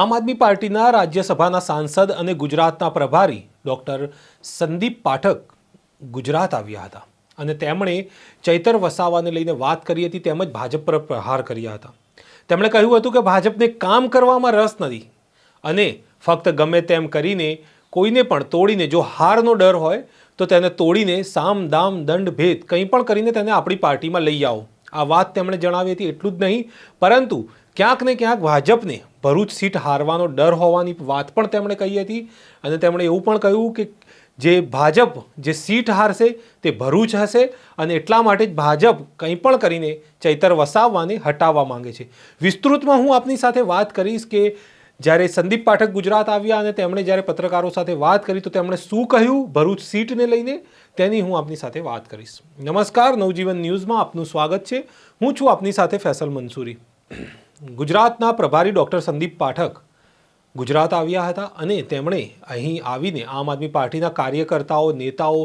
આમ આદમી પાર્ટીના રાજ્યસભાના સાંસદ અને ગુજરાતના પ્રભારી ડૉક્ટર સંદીપ પાઠક ગુજરાત આવ્યા હતા. અને તેમણે ચૈતર વસાવાને લઈને વાત કરી હતી, તેમજ ભાજપ પર પ્રહાર કર્યા હતા. તેમણે કહ્યું હતું કે ભાજપને કામ કરવામાં રસ નથી અને ફક્ત ગમે તેમ કરીને કોઈને પણ તોડીને જો હારનો ડર હોય, તો તેને તોડીને સામ દામ દંડ ભેદ કંઈ પણ કરીને તેને આપણી પાર્ટીમાં લઈ આવો. આ વાત તેમણે જણાવી હતી એટલું જ નહીં, પરંતુ ક્યાંક ને ક્યાંક ભાજપને ભરૂચ સીટ હારવાનો ડર હોવાની વાત પણ તેમણે કહી હતી અને તેમણે એવું પણ કહ્યું કે જે ભાજપ જે સીટ હારશે તે ભરૂચ હશે અને એટલા માટે જ ભાજપ કંઈ પણ કરીને ચૈતર વસાવવાને હટાવવા માંગે છે. વિસ્તૃતમાં હું આપની સાથે વાત કરીશ કે જ્યારે સંદીપ પાઠક ગુજરાત આવ્યા અને તેમણે જ્યારે પત્રકારો સાથે વાત કરી, તો તેમણે શું કહ્યું? ભરૂચ સીટને લઈને તેની હું આપની સાથે વાત કરીશ. નમસ્કાર, નવજીવન ન્યૂઝમાં આપનું સ્વાગત છે. હું છું આપની સાથે ફેસલ મંસૂરી. ગુજરાતના પ્રભારી ડૉક્ટર સંદીપ પાઠક ગુજરાત આવ્યા હતા અને તેમણે અહીં આવીને આમ આદમી પાર્ટીના કાર્યકર્તાઓ, નેતાઓ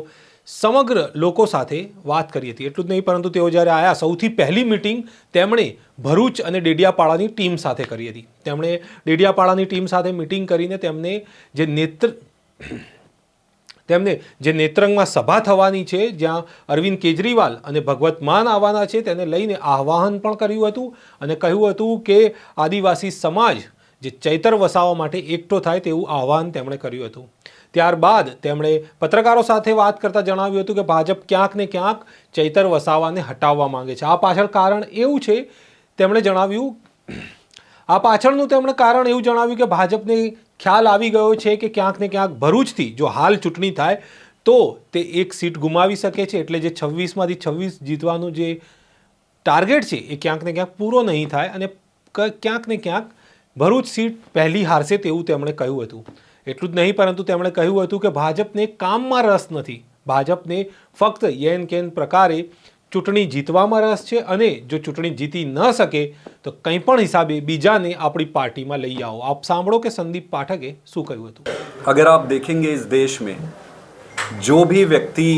સમગ્ર લોકો સાથે વાત કરી હતી. એટલું જ નહીં, પરંતુ તેઓ જ્યારે આવ્યા સૌથી પહેલી મિટિંગ તેમણે ભરૂચ અને ડેડિયાપાડાની ટીમ સાથે કરી હતી. તેમણે ડેડિયાપાડાની ટીમ સાથે મિટિંગ કરીને તેમને જે નેત્ર, તેમને જે નેત્રંગમાં સભા થવાની છે, જ્યાં અરવિંદ કેજરીવાલ અને ભગવત માન આવવાના છે, તેને લઈને આહ્વાન પણ કર્યું હતું અને કહ્યું હતું કે આદિવાસી સમાજ જે ચૈતર વસાવવા માટે એકઠો થાય તેવું આહ્વાન તેમણે કર્યું હતું. ત્યારબાદ તેમણે પત્રકારો સાથે વાત કરતા જણાવ્યું હતું કે ભાજપ ક્યાંક ને ક્યાંક ચૈતર વસાવાને હટાવવા માંગે છે. આ પાછળ કારણ એવું છે, તેમણે જણાવ્યું, આ પાછળનું તેમણે કારણ એવું જણાવ્યું કે ભાજપને ખ્યાલ આવી ગયો છે કે ક્યાંક ને ક્યાંક ભરૂચથી જો હાલ ચૂંટણી થાય, તો તે એક સીટ ગુમાવી શકે છે. એટલે જે છવ્વીસમાંથી છવ્વીસ જીતવાનું જે ટાર્ગેટ છે, એ ક્યાંક ને ક્યાંક પૂરો નહીં થાય અને ક્યાંક ને ક્યાંક ભરૂચ સીટ પહેલી હારશે તેવું તેમણે કહ્યું હતું. એટલું જ નહીં પરંતુ તેમણે કહ્યું હતું કે ભાજપને કામમાં રસ નથી ભાજપને ફક્ત યેન કેન પ્રકારે ચૂંટણી જીતવામાં રસ છે અને જો ચૂંટણી જીતી ન શકે તો કંઈ પણ હિસાબે બીજાને આપણી પાર્ટીમાં લઈ આવો આપ સાંભળો કે સંદીપ પાઠકે શું કહ્યું હતું अगर आप देखेंगे इस देश में जो भी व्यक्ति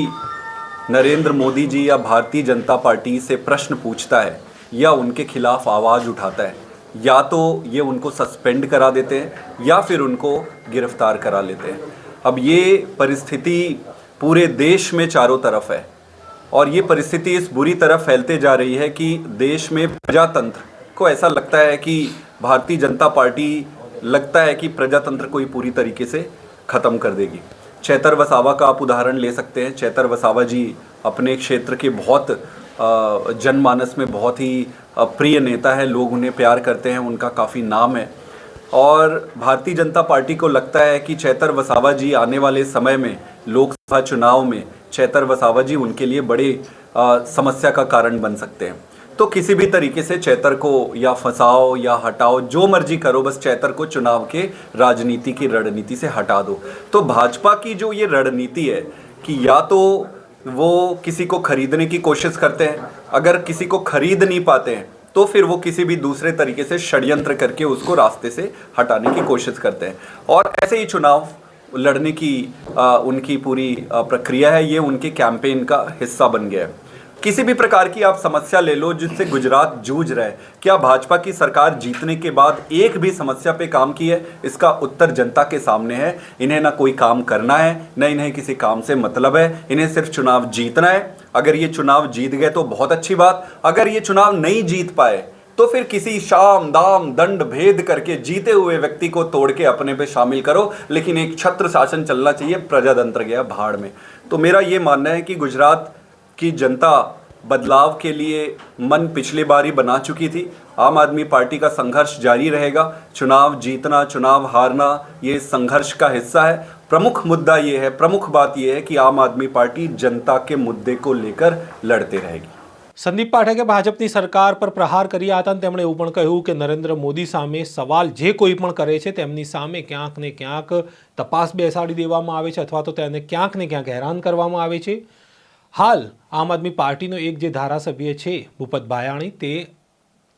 नरेंद्र मोदी जी या भारतीय जनता पार्टी से प्रश्न पूछता है या उनके खिलाफ आवाज़ उठाता है या तो ये उनको सस्पेंड करा देते हैं, या फिर उनको गिरफ़्तार करा लेते हैं। अब ये परिस्थिति पूरे देश में चारों तरफ़ है, और ये परिस्थिति इस बुरी तरह फैलते जा रही है कि देश में प्रजातंत्र को ऐसा लगता है कि भारतीय जनता पार्टी लगता है कि प्रजातंत्र को ही पूरी तरीके से ख़त्म कर देगी। चैतर वसावा का आप उदाहरण ले सकते हैं। चैतर वसावा जी अपने क्षेत्र के बहुत जनमानस में बहुत ही प्रिय नेता है लोग उन्हें प्यार करते हैं उनका काफ़ी नाम है। और भारतीय जनता पार्टी को लगता है कि चैतर वसावा जी आने वाले समय में लोकसभा चुनाव में चैतर वसावा जी उनके लिए बड़े अ, समस्या का कारण बन सकते हैं। तो किसी भी तरीके से चैतर को या फंसाओ या हटाओ जो मर्ज़ी करो बस चैतर को चुनाव के राजनीति की रणनीति से हटा दो। तो भाजपा की जो ये रणनीति है कि या तो वो किसी को खरीदने की कोशिश करते हैं। अगर किसी को खरीद नहीं पाते हैं तो फिर वो किसी भी दूसरे तरीके से षड्यंत्र करके उसको रास्ते से हटाने की कोशिश करते हैं। और ऐसे ही चुनाव लड़ने की आ, उनकी पूरी आ, प्रक्रिया है। ये उनके कैंपेन का हिस्सा बन गया है। किसी भी प्रकार की आप समस्या ले लो जिससे गुजरात जूझ रहे क्या भाजपा की सरकार जीतने के बाद एक भी समस्या पे काम की है? इसका उत्तर जनता के सामने है। इन्हें ना कोई काम करना है, न इन्हें किसी काम से मतलब है। इन्हें सिर्फ़ चुनाव जीतना है। अगर ये चुनाव जीत गए तो बहुत अच्छी बात। अगर ये चुनाव नहीं जीत पाए तो फिर किसी शाम, दाम, दंड, भेद करके जीते हुए व्यक्ति को तोड़ के अपने पे शामिल करो। लेकिन एक छत्र शासन चलना चाहिए प्रजातंत्र गया भाड़ में। तो मेरा ये मानना है कि गुजरात की जनता बदलाव के लिए मन पिछली बारी बना चुकी थी आम आदमी पार्टी का संघर्ष जारी रहेगा चुनाव जीतना चुनाव हारना ये संघर्ष का हिस्सा है प्रमुख मुद्दा ये है प्रमुख बात ये है कि आम आदमी पार्टी जनता के मुद्दे को लेकर लड़ते रहेगी સંદીપ પાઠકે ભાજપની સરકાર પર પ્રહાર કર્યા હતા અને તેમણે એવું પણ કહ્યું કે નરેન્દ્ર મોદી સામે સવાલ જે કોઈ પણ કરે છે તેમની સામે ક્યાંક ને ક્યાંક તપાસ બેસાડી દેવામાં આવે છે અથવા તો તેને ક્યાંક ને ક્યાંક હેરાન કરવામાં આવે છે હાલ આમ આદમી પાર્ટીનો એક જે ધારાસભ્ય છે, ભૂપત ભાયાણી તે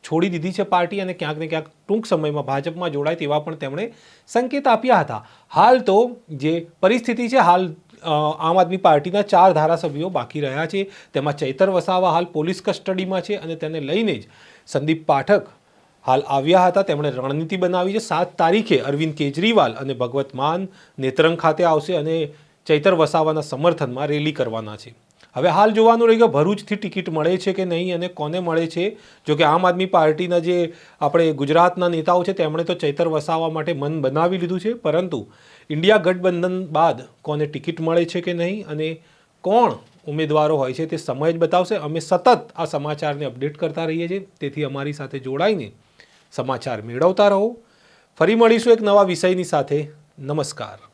છોડી દીધી છે પાર્ટી અને ક્યાંક ને ક્યાંક ટૂંક સમયમાં ભાજપમાં જોડાય તેવા પણ તેમણે સંકેત આપ્યા હતા. હાલ તો જે પરિસ્થિતિ છે, હાલ આમ આદમી પાર્ટીના ચાર ધારાસભ્યો બાકી રહ્યા છે. તેમાં ચૈતર વસાવા હાલ પોલીસ કસ્ટડીમાં છે અને તેને લઈને જ સંદીપ પાઠક હાલ આવ્યા હતા. તેમણે રણનીતિ બનાવી છે. સાત તારીખે અરવિંદ કેજરીવાલ અને ભગવત માન નેત્રંગ ખાતે આવશે અને ચૈતર વસાવાના સમર્થનમાં રેલી કરવાના છે. હવે હાલ જોવાનું રહી કે ભરૂચથી ટિકિટ મળે છે કે નહીં અને કોને મળે છે? જો કે આમ આદમી પાર્ટીના જે આપણે ગુજરાતના નેતાઓ છે, તેમણે તો ચૈતર વસાવા માટે મન બનાવી લીધું છે. પરંતુ ઇન્ડિયા ગઠબંધન બાદ કોને ટિકિટ મળે છે કે નહીં અને કોણ ઉમેદવારો હોય છે તે સમય જ બતાવશે. અમે સતત આ સમાચારને અપડેટ કરતા રહીએ છીએ. તેથી અમારી સાથે જોડાઈને સમાચાર મેળવતા રહો. ફરી મળીશું એક નવા વિષયની સાથે. નમસ્કાર.